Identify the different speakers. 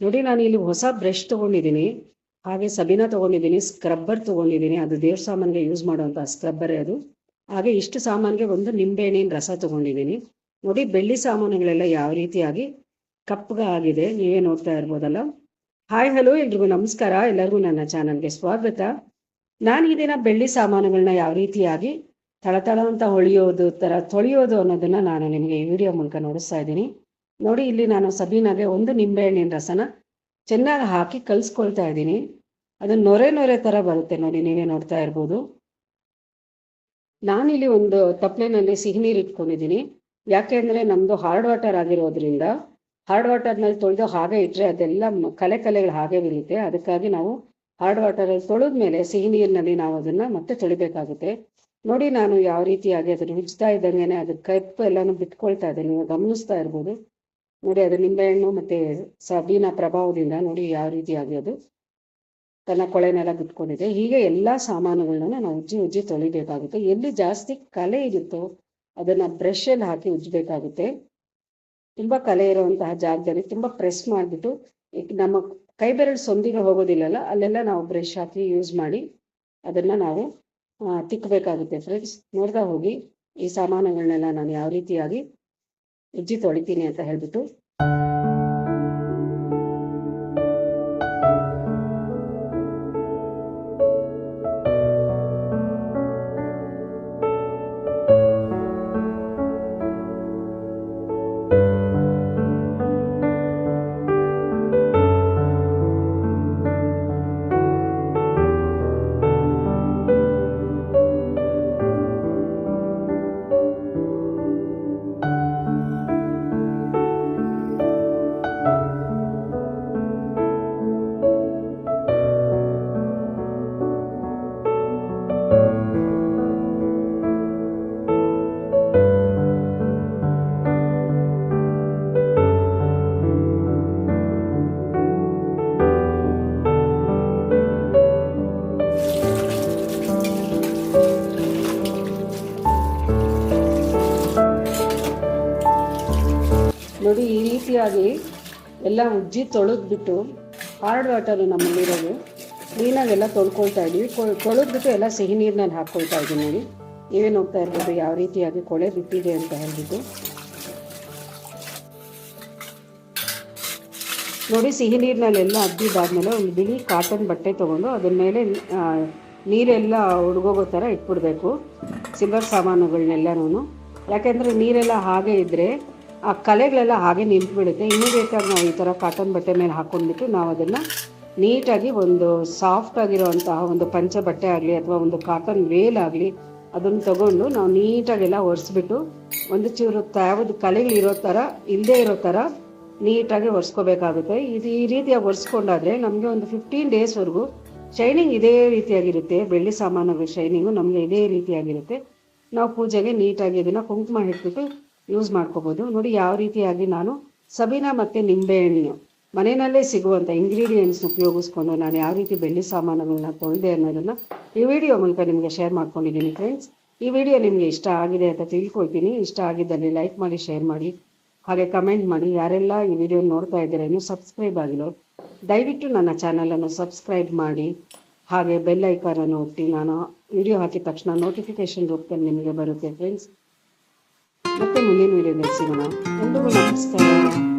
Speaker 1: ನೋಡಿ, ನಾನು ಇಲ್ಲಿ ಹೊಸ ಬ್ರಷ್ ತೊಗೊಂಡಿದ್ದೀನಿ. ಹಾಗೆ ಸಬೀನಾ ತಗೊಂಡಿದ್ದೀನಿ ಸ್ಕ್ರಬ್ಬರ್ ತೊಗೊಂಡಿದ್ದೀನಿ. ಅದು ದೇವ್ರ ಸಾಮಾನಿಗೆ ಯೂಸ್ ಮಾಡುವಂಥ ಸ್ಕ್ರಬ್ಬರೇ ಅದು. ಹಾಗೆ ಇಷ್ಟು ಸಾಮಾನಿಗೆ ಒಂದು ನಿಂಬೆಹಣ್ಣಿನ ರಸ ತಗೊಂಡಿದ್ದೀನಿ. ನೋಡಿ, ಬೆಳ್ಳಿ ಸಾಮಾನುಗಳೆಲ್ಲ ಯಾವ ರೀತಿಯಾಗಿ ಕಪ್ಪಗ ಆಗಿದೆ, ನೀವೇ ನೋಡ್ತಾ ಇರ್ಬೋದಲ್ಲ. ಹಾಯ್ ಹಲೋ ಎಲ್ರಿಗೂ, ನಮಸ್ಕಾರ. ಎಲ್ಲರಿಗೂ ನನ್ನ ಚಾನಲ್ಗೆ ಸ್ವಾಗತ. ನಾನು ಈ ಬೆಳ್ಳಿ ಸಾಮಾನುಗಳನ್ನ ಯಾವ ರೀತಿಯಾಗಿ ತಳತಳ ಅಂತ ಹೊಳೆಯೋದು ಥರ ತೊಳೆಯೋದು ಅನ್ನೋದನ್ನ ನಾನು ನಿಮಗೆ ಈ ವಿಡಿಯೋ ಮೂಲಕ ನೋಡಿಸ್ತಾ ಇದ್ದೀನಿ. ನೋಡಿ, ಇಲ್ಲಿ ನಾನು ಸಬೀನಾಗೆ ಒಂದು ನಿಂಬೆಹಣ್ಣಿನ ರಸನ ಚೆನ್ನಾಗಿ ಹಾಕಿ ಕಲಿಸ್ಕೊಳ್ತಾ ಇದ್ದೀನಿ. ಅದು ನೊರೆ ನೊರೆ ಥರ ಬರುತ್ತೆ ನೋಡಿ, ನೀವೇ ನೋಡ್ತಾ ಇರ್ಬೋದು. ನಾನಿಲ್ಲಿ ಒಂದು ತಪ್ಪಲೆನಲ್ಲಿ ಸಿಹಿ ನೀರು ಇಟ್ಕೊಂಡಿದ್ದೀನಿ. ಯಾಕೆಂದರೆ ನಮ್ಮದು ಹಾರ್ಡ್ ವಾಟರ್ ಆಗಿರೋದ್ರಿಂದ, ಹಾರ್ಡ್ ವಾಟರ್ನಲ್ಲಿ ತೊಳೆದು ಹಾಗೆ ಇಟ್ಟರೆ ಅದೆಲ್ಲ ಕಲೆ ಕಲೆಗಳು ಹಾಗೆ ಬೀಳುತ್ತೆ ಅದಕ್ಕಾಗಿ ನಾವು ಹಾರ್ಡ್ ವಾಟರಲ್ಲಿ ತೊಳೆದ ಮೇಲೆ ಸಿಹಿ ನೀರಿನಲ್ಲಿ ನಾವು ಅದನ್ನು ಮತ್ತೆ ತೊಳಿಬೇಕಾಗುತ್ತೆ. ನೋಡಿ, ನಾನು ಯಾವ ರೀತಿಯಾಗಿ ಅದನ್ನು ಉಜ್ತಾ ಇದ್ದಂಗೆ ಅದ್ರ ಕಪ್ಪು ಎಲ್ಲಾನು ಬಿಟ್ಕೊಳ್ತಾ ಇದ್ದೀನಿ. ಗಮನಿಸ್ತಾ ಇರ್ಬೋದು. ನೋಡಿ, ಅದು ನಿಂಬೆಹಣ್ಣು ಮತ್ತೆ ಸಬೀನ ಪ್ರಭಾವದಿಂದ ನೋಡಿ ಯಾವ ರೀತಿಯಾಗಿ ಅದು ತನ್ನ ಕೊಳೆನೆಲ್ಲ ಬಿಟ್ಕೊಂಡಿದೆ ಹೀಗೆ ಎಲ್ಲಾ ಸಾಮಾನುಗಳನ್ನ ನಾವು ಉಜ್ಜಿ ಉಜ್ಜಿ ತೊಳಿಬೇಕಾಗುತ್ತೆ. ಎಲ್ಲಿ ಜಾಸ್ತಿ ಕಲೆ ಇರುತ್ತೋ ಅದನ್ನ ಬ್ರಷ್ ಅಲ್ಲಿ ಹಾಕಿ ಉಜ್ಜಬೇಕಾಗುತ್ತೆ. ತುಂಬಾ ಕಲೆ ಇರುವಂತಹ ಜಾಗದಲ್ಲಿ ತುಂಬಾ ಪ್ರೆಸ್ ಮಾಡಿಬಿಟ್ಟು ನಮ್ಮ ಕೈ ಬೆರಳು ಸೊಂದಿಗೆ ಹೋಗೋದಿಲ್ಲಲ್ಲ, ಅಲ್ಲೆಲ್ಲ ನಾವು ಬ್ರಷ್ ಹಾಕಿ ಯೂಸ್ ಮಾಡಿ ಅದನ್ನ ನಾವು ತಿಕ್ಕಬೇಕಾಗುತ್ತೆ ಫ್ರೆಂಡ್ಸ್ ನೋಡ್ತಾ ಹೋಗಿ ಈ ಸಾಮಾನುಗಳನ್ನೆಲ್ಲ ನಾನು ಯಾವ ರೀತಿಯಾಗಿ ಉಜ್ಜಿ ತೊಳಿತೀನಿ ಅಂತ ಹೇಳ್ಬಿಟ್ಟು ನೋಡಿ, ಈ ರೀತಿಯಾಗಿ ಎಲ್ಲ ಉಜ್ಜಿ ತೊಳೆದ್ಬಿಟ್ಟು ಹಾರ್ಡ್ ವಾಟರ್ ನಮ್ಮಲ್ಲಿರೋದು. ಕ್ಲೀನಾಗೆಲ್ಲ ತೊಳ್ಕೊಳ್ತಾ ಇದೀವಿ. ತೊಳೆದ್ಬಿಟ್ಟು ಎಲ್ಲ ಸಿಹಿ ನೀರಿನಲ್ಲಿ ಹಾಕ್ಕೊಳ್ತಾ ಇದ್ದೀನಿ ನೋಡಿ. ಏನು ಹೋಗ್ತಾ ಇರ್ಬೋದು, ಯಾವ ರೀತಿಯಾಗಿ ಕೊಳೆ ಬಿಟ್ಟಿದೆ ಅಂತ ಹೇಳ್ಬಿಟ್ಟು. ನೋಡಿ, ಸಿಹಿ ನೀರಿನಲ್ಲೆಲ್ಲ ಅದ್ದಿದ್ದಾದ್ಮೇಲೆ ಒಂದು ಬಿಳಿ ಕಾಟನ್ ಬಟ್ಟೆ ತೊಗೊಂಡು ಅದ್ರ ಮೇಲೆ ನೀರೆಲ್ಲ ಹುಡುಗೋಗೋ ಥರ ಇಟ್ಬಿಡ್ಬೇಕು. ಸಿಲ್ವರ್ ಸಾಮಾನುಗಳನ್ನೆಲ್ಲನೂ ಯಾಕೆಂದರೆ ನೀರೆಲ್ಲ ಹಾಗೆ ಇದ್ದರೆ ಆ ಕಲೆಗಳೆಲ್ಲ ಹಾಗೆ ನಿಂತ್ಬಿಡುತ್ತೆ ಇಮಿಡಿಯೇಟಾಗಿ ನಾವು ಈ ಥರ ಕಾಟನ್ ಬಟ್ಟೆ ಮೇಲೆ ಹಾಕ್ಕೊಂಡ್ಬಿಟ್ಟು ನಾವು ಅದನ್ನು ನೀಟಾಗಿ ಒಂದು ಸಾಫ್ಟ್ ಆಗಿರುವಂತಹ ಒಂದು ಪಂಚ ಬಟ್ಟೆ ಆಗಲಿ ಅಥವಾ ಒಂದು ಕಾಟನ್ ವೇಲ್ ಆಗಲಿ ಅದನ್ನು ತಗೊಂಡು ನಾವು ನೀಟಾಗೆಲ್ಲ ಒರೆಸ್ಬಿಟ್ಟು ಒಂದು ಚೂರು ಯಾವುದು ಕಲೆಗಳಿರೋ ಥರ ಇಲ್ಲದೆ ಇರೋ ಥರ ನೀಟಾಗಿ ಒರೆಸ್ಕೋಬೇಕಾಗುತ್ತೆ. ಇದು ಈ ರೀತಿಯಾಗಿ ಒರೆಸ್ಕೊಂಡಾದರೆ ನಮಗೆ ಒಂದು ಫಿಫ್ಟೀನ್ ಡೇಸ್ವರೆಗೂ ಶೈನಿಂಗ್ ಇದೇ ರೀತಿಯಾಗಿರುತ್ತೆ. ಬೆಳ್ಳಿ ಸಾಮಾನುಗಳ ಶೈನಿಂಗು ನಮಗೆ ಇದೇ ರೀತಿಯಾಗಿರುತ್ತೆ. ನಾವು ಪೂಜೆಗೆ ನೀಟಾಗಿ ಅದನ್ನು ಕುಂಕುಮ ಇಟ್ಬಿಟ್ಟು ಯೂಸ್ ಮಾಡ್ಕೋಬೋದು. ನೋಡಿ ಯಾವ ರೀತಿಯಾಗಿ ನಾನು ಸಬೀನಾ ಮತ್ತು ನಿಂಬೆಹಣ್ಣು ಮನೆಯಲ್ಲೇ ಸಿಗುವಂಥ ಇಂಗ್ರೀಡಿಯೆಂಟ್ಸ್ ಉಪಯೋಗಿಸ್ಕೊಂಡು ನಾನು ಯಾವ ರೀತಿ ಬೆಳ್ಳಿ ಸಾಮಾನುಗಳನ್ನ ತೊಳೆದೆ ಅನ್ನೋದನ್ನು ಈ ವಿಡಿಯೋ ಮೂಲಕ ನಿಮಗೆ ಶೇರ್ ಮಾಡ್ಕೊಂಡಿದ್ದೀನಿ ಫ್ರೆಂಡ್ಸ್ ಈ ವಿಡಿಯೋ ನಿಮಗೆ ಇಷ್ಟ ಆಗಿದೆ ಅಂತ ತಿಳ್ಕೊಳ್ತೀನಿ. ಇಷ್ಟ ಆಗಿದ್ದಲ್ಲಿ ಲೈಕ್ ಮಾಡಿ ಶೇರ್ ಮಾಡಿ, ಹಾಗೆ ಕಮೆಂಟ್ ಮಾಡಿ. ಯಾರೆಲ್ಲ ಈ ವಿಡಿಯೋ ನೋಡ್ತಾ ಇದ್ದೀರ, ಇನ್ನೂ ಸಬ್ಸ್ಕ್ರೈಬ್ ಆಗಿರೋ ದಯವಿಟ್ಟು ನನ್ನ ಚಾನಲನ್ನು ಸಬ್ಸ್ಕ್ರೈಬ್ ಮಾಡಿ. ಹಾಗೆ ಬೆಲ್ ಐಕಾನನ್ನು ಒತ್ತಿ, ನಾನು ವಿಡಿಯೋ ಹಾಕಿದ ತಕ್ಷಣ ನೋಟಿಫಿಕೇಶನ್ ರೂಪದಲ್ಲಿ ನಿಮಗೆ ಬರುತ್ತೆ ಫ್ರೆಂಡ್ಸ್ ಮತ್ತೆ ಮುಂದಿನ ವಿಡಿಯೋದಲ್ಲಿ ಸಿಗೋಣ ಎಲ್ರಿಗೂ ನಮಸ್ಕಾರ